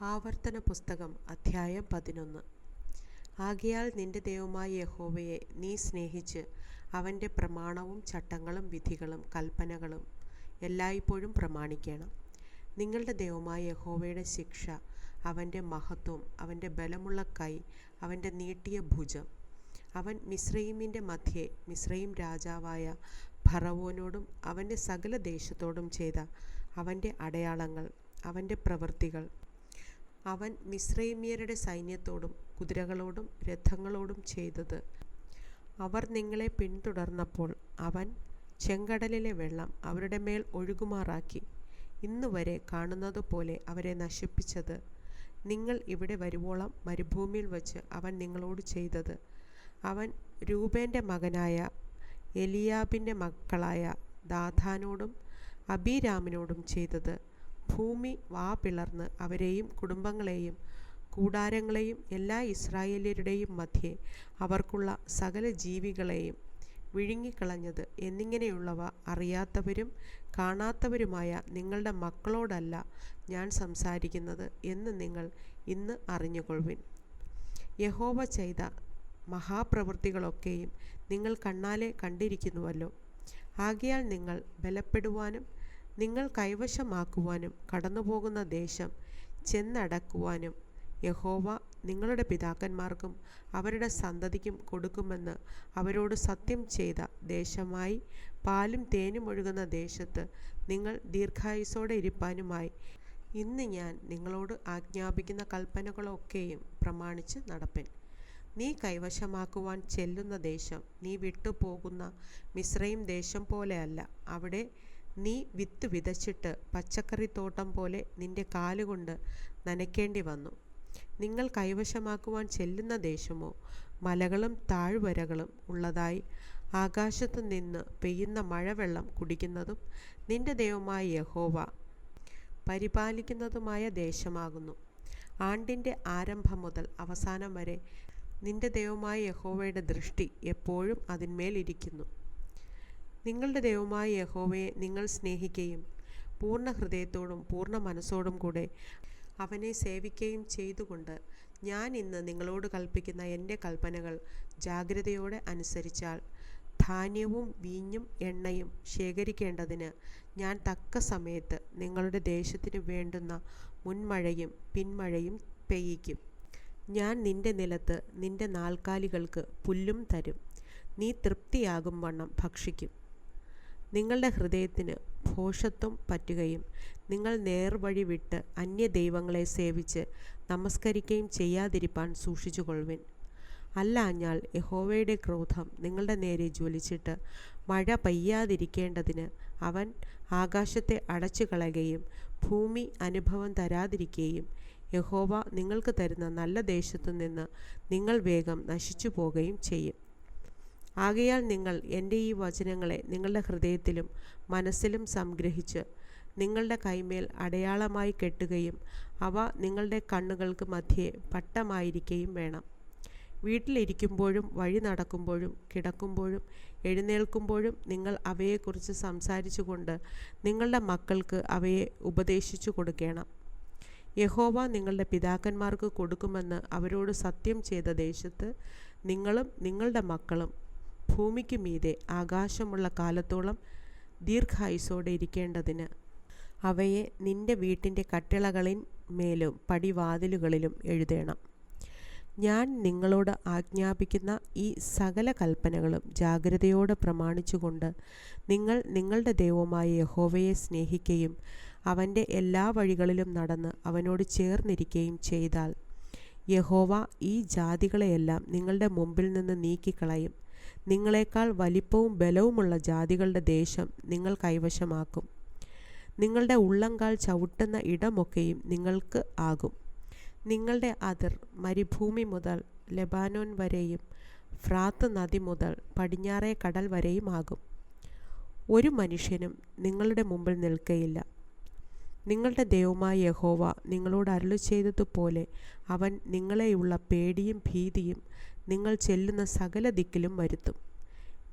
ആവർത്തന പുസ്തകം അധ്യായം പതിനൊന്ന്. ആകയാൽ നിന്റെ ദൈവമായ യഹോവയെ നീ സ്നേഹിച്ച് അവന്റെ പ്രമാണവും ചട്ടങ്ങളും വിധികളും കൽപ്പനകളും എല്ലായ്പ്പോഴും പ്രമാണിക്കണം. നിങ്ങളുടെ ദൈവമായ യഹോവയുടെ ശിക്ഷ അവന്റെ മഹത്വം അവന്റെ ബലമുള്ള കൈ അവന്റെ നീട്ടിയ ഭുജം. അവൻ മിസ്രയീമിന്റെ മധ്യേ മിസ്രയീം രാജാവായ ഭറവോനോടും അവന്റെ സകല ദേശത്തോടും ചെയ്ത അവന്റെ അടയാളങ്ങൾ അവന്റെ പ്രവൃത്തികൾ അവൻ മിസ്രൈമ്യരുടെ സൈന്യത്തോടും കുതിരകളോടും രഥങ്ങളോടും ചെയ്തത്. അവർ നിങ്ങളെ പിന്തുടർന്നപ്പോൾ അവൻ ചെങ്കടലിലെ വെള്ളം അവരുടെ മേൽ ഒഴുകുമാറാക്കി. ഇന്നുവരെ കാണുന്നതുപോലെ അവരെ നശിപ്പിച്ചത്. നിങ്ങൾ ഇവിടെ വരുവോളം മരുഭൂമിയിൽ വച്ച് അവൻ നിങ്ങളോട് ചെയ്തത്. അവൻ രൂപേന്റെ മകനായ എലിയാബിന്റെ മക്കളായ ദാഥാനോടും അബീരാമിനോടും ചെയ്തത്. ഭൂമി വാ പിളർന്ന് അവരെയും കുടുംബങ്ങളെയും കൂടാരങ്ങളെയും എല്ലാ ഇസ്രായേല്യരുടെയും മധ്യേ അവർക്കുള്ള സകല ജീവികളെയും വിഴുങ്ങിക്കളഞ്ഞത് എന്നിങ്ങനെയുള്ളവ അറിയാത്തവരും കാണാത്തവരുമായ നിങ്ങളുടെ മക്കളോടല്ല ഞാൻ സംസാരിക്കുന്നത് എന്ന് നിങ്ങൾ ഇന്ന് അറിഞ്ഞുകൊള്ളുവിൻ. യഹോവ ചെയ്ത മഹാപ്രവൃത്തികളൊക്കെയും നിങ്ങൾ കണ്ണാലെ കണ്ടിരിക്കുന്നുവല്ലോ. ആകയാൽ നിങ്ങൾ ബലപ്പെടുവാനും നിങ്ങൾ കൈവശമാക്കുവാനും കടന്നുപോകുന്ന ദേശം ചെന്നടക്കുവാനും യഹോവ നിങ്ങളുടെ പിതാക്കന്മാർക്കും അവരുടെ സന്തതിക്കും കൊടുക്കുമെന്ന് അവരോട് സത്യം ചെയ്ത ദേശമായി പാലും തേനും ഒഴുകുന്ന ദേശത്ത് നിങ്ങൾ ദീർഘായുസോടെ ഇരിപ്പാനുമായി. ഇന്ന് ഞാൻ നിങ്ങളോട് ആജ്ഞാപിക്കുന്ന കൽപ്പനകളൊക്കെയും പ്രമാണിച്ച് നടപ്പൻ. നീ കൈവശമാക്കുവാൻ ചെല്ലുന്ന ദേശം നീ വിട്ടുപോകുന്ന മിശ്രയും ദേശം പോലെയല്ല. അവിടെ നീ വിത്ത് വിതച്ചിട്ട് പച്ചക്കറി പച്ചക്കറിത്തോട്ടം പോലെ നിന്റെ കാലുകൊണ്ട് നനയ്ക്കേണ്ടി വന്നു. നിങ്ങൾ കൈവശമാക്കുവാൻ ചെല്ലുന്ന ദേശമോ മലകളും താഴ്വരകളും ഉള്ളതായി ആകാശത്തു നിന്ന് പെയ്യുന്ന മഴവെള്ളം കുടിക്കുന്നതും നിന്റെ ദൈവമായ യഹോവ പരിപാലിക്കുന്നതുമായ ദേശമാകുന്നു. ആണ്ടിന്റെ ആരംഭം മുതൽ അവസാനം വരെ നിന്റെ ദൈവമായ യഹോവയുടെ ദൃഷ്ടി എപ്പോഴും അതിന്മേൽ ഇരിക്കുന്നു. നിങ്ങളുടെ ദൈവമായ യഹോവയെ നിങ്ങൾ സ്നേഹിക്കുകയും പൂർണ ഹൃദയത്തോടും പൂർണ മനസ്സോടും കൂടെ അവനെ സേവിക്കുകയും ചെയ്തുകൊണ്ട് ഞാൻ ഇന്ന് നിങ്ങളോട് കൽപ്പിക്കുന്ന എന്റെ കൽപ്പനകൾ ജാഗ്രതയോടെ അനുസരിച്ചാൽ ധാന്യവും വീഞ്ഞും എണ്ണയും ശേഖരിക്കേണ്ടതിന് ഞാൻ തക്ക സമയത്ത് നിങ്ങളുടെ ദേശത്തിന് വേണ്ടുന്ന മുൻമഴയും പിന്മഴയും പെയ്യിക്കും. ഞാൻ നിന്റെ നിലത്ത് നിന്റെ നാൽക്കാലികൾക്ക് പുല്ലും തരും. നീ തൃപ്തിയാകും വണ്ണം ഭക്ഷിക്കും. നിങ്ങളുടെ ഹൃദയത്തിന് ഭോഷത്വം പറ്റുകയും നിങ്ങൾ നേർവഴി വിട്ട് അന്യ ദൈവങ്ങളെ സേവിച്ച് നമസ്കരിക്കുകയും ചെയ്യാതിരിപ്പാൻ സൂക്ഷിച്ചുകൊള്ളുവിൻ. അല്ലാഞ്ഞാൽ യഹോവയുടെ ക്രോധം നിങ്ങളുടെ നേരെ ജ്വലിച്ചിട്ട് മഴ പെയ്യാതിരിക്കേണ്ടതിന് അവൻ ആകാശത്തെ അടച്ചു കളയുകയും ഭൂമി അനുഭവം തരാതിരിക്കുകയും യഹോവ നിങ്ങൾക്ക് തരുന്ന നല്ല ദേശത്തു നിന്ന് നിങ്ങൾ വേഗം നശിച്ചു പോകുകയും ചെയ്യും. ആകയാൽ നിങ്ങൾ എന്റെ ഈ വചനങ്ങളെ നിങ്ങളുടെ ഹൃദയത്തിലും മനസ്സിലും സംഗ്രഹിച്ച് നിങ്ങളുടെ കൈമേൽ അടയാളമായി കെട്ടുകയും അവ നിങ്ങളുടെ കണ്ണുകൾക്ക് മധ്യേ പട്ടമായിരിക്കുകയും വേണം. വീട്ടിലിരിക്കുമ്പോഴും വഴി നടക്കുമ്പോഴും കിടക്കുമ്പോഴും എഴുന്നേൽക്കുമ്പോഴും നിങ്ങൾ അവയെക്കുറിച്ച് സംസാരിച്ചുകൊണ്ട് നിങ്ങളുടെ മക്കൾക്ക് അവയെ ഉപദേശിച്ചു കൊടുക്കണം. യഹോവ നിങ്ങളുടെ പിതാക്കന്മാർക്ക് കൊടുക്കുമെന്ന് അവരോട് സത്യം ചെയ്ത ദേശത്ത് നിങ്ങളും നിങ്ങളുടെ മക്കളും ഭൂമിക്ക് മീതെ ആകാശമുള്ള കാലത്തോളം ദീർഘായുസോടെ ഇരിക്കേണ്ടതിന്. അവയെ നിന്റെ വീട്ടിന്റെ കട്ടിളകളിൻ മേലും പടിവാതിലുകളിലും എഴുതേണം. ഞാൻ നിങ്ങളോട് ആജ്ഞാപിക്കുന്ന ഈ സകല കൽപ്പനകളും ജാഗ്രതയോടെ പ്രമാണിച്ചുകൊണ്ട് നിങ്ങൾ നിങ്ങളുടെ ദൈവമായ യഹോവയെ സ്നേഹിക്കുകയും അവന്റെ എല്ലാ വഴികളിലും നടന്ന് അവനോട് ചേർന്നിരിക്കുകയും ചെയ്താൽ യഹോവ ഈ ജാതികളെയെല്ലാം നിങ്ങളുടെ മുമ്പിൽ നിന്ന് നീക്കിക്കളയും. നിങ്ങളെക്കാൾ വലിപ്പവും ബലവുമുള്ള ജാതികളുടെ ദേശം നിങ്ങൾ കൈവശമാക്കും. നിങ്ങളുടെ ഉള്ളങ്കാൽ ചവിട്ടുന്ന ഇടമൊക്കെയും നിങ്ങൾക്ക് ആകും. നിങ്ങളുടെ അതിർ മരുഭൂമി മുതൽ ലെബാനോൻ വരെയും ഫ്രാത്ത് നദി മുതൽ പടിഞ്ഞാറേ കടൽ വരെയും ആകും. ഒരു മനുഷ്യനും നിങ്ങളുടെ മുമ്പിൽ നിൽക്കയില്ല. നിങ്ങളുടെ ദൈവമായ യഹോവ നിങ്ങളോട് അരുളി ചെയ്തതുപോലെ അവൻ നിങ്ങളെയുള്ള പേടിയും ഭീതിയും നിങ്ങൾ ചെല്ലുന്ന സകല ദിക്കിലും വരുത്തും.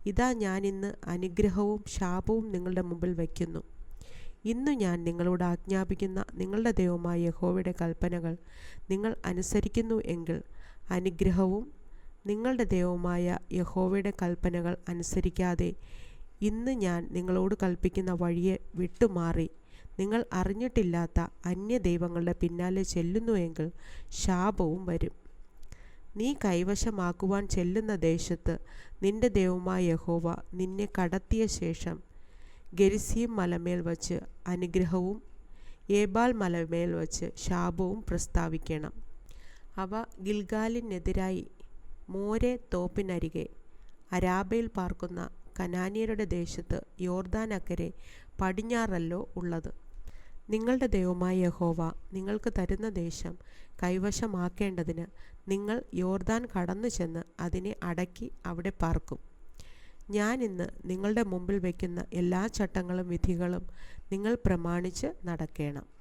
ഇതാ ഞാൻ ഇന്ന് അനുഗ്രഹവും ശാപവും നിങ്ങളുടെ മുമ്പിൽ വയ്ക്കുന്നു. ഇന്നു ഞാൻ നിങ്ങളോട് ആജ്ഞാപിക്കുന്ന നിങ്ങളുടെ ദൈവമായ യഹോവയുടെ കൽപ്പനകൾ നിങ്ങൾ അനുസരിക്കുന്നു എങ്കിൽ അനുഗ്രഹവും നിങ്ങളുടെ ദൈവമായ യഹോവയുടെ കൽപ്പനകൾ അനുസരിക്കാതെ ഇന്ന് ഞാൻ നിങ്ങളോട് കൽപ്പിക്കുന്ന വഴിയെ വിട്ടുമാറി നിങ്ങൾ അറിഞ്ഞിട്ടില്ലാത്ത അന്യ ദൈവങ്ങളുടെ പിന്നാലെ ചെല്ലുന്നുവെങ്കിൽ ശാപവും വരും. നീ കൈവശമാക്കുവാൻ ചെല്ലുന്ന ദേശത്ത് നിന്റെ ദൈവമായ യഹോവ നിന്നെ കടത്തിയ ശേഷം ഗരിസീം മലമേൽ വച്ച് അനുഗ്രഹവും ഏബാൽ മലമേൽ വച്ച് ശാപവും പ്രസ്താവിക്കണം. അവ ഗിൽഗാലിനെതിരായി മോരെ തോപ്പിനരികെ അരാബയിൽ പാർക്കുന്ന കനാനിയരുടെ ദേശത്ത് യോർദാനക്കരെ പടിഞ്ഞാറല്ലോ ഉള്ളത്. നിങ്ങളുടെ ദൈവമായ യഹോവ നിങ്ങൾക്ക് തരുന്ന ദേശം കൈവശമാക്കേണ്ടതിന് നിങ്ങൾ യോർദാൻ കടന്നു ചെന്ന് അതിനെ അടക്കി അവിടെ പാർക്കും. ഞാൻ ഇന്ന് നിങ്ങളുടെ മുമ്പിൽ വയ്ക്കുന്ന എല്ലാ ചട്ടങ്ങളും വിധികളും നിങ്ങൾ പ്രമാണിച്ച് നടക്കേണം.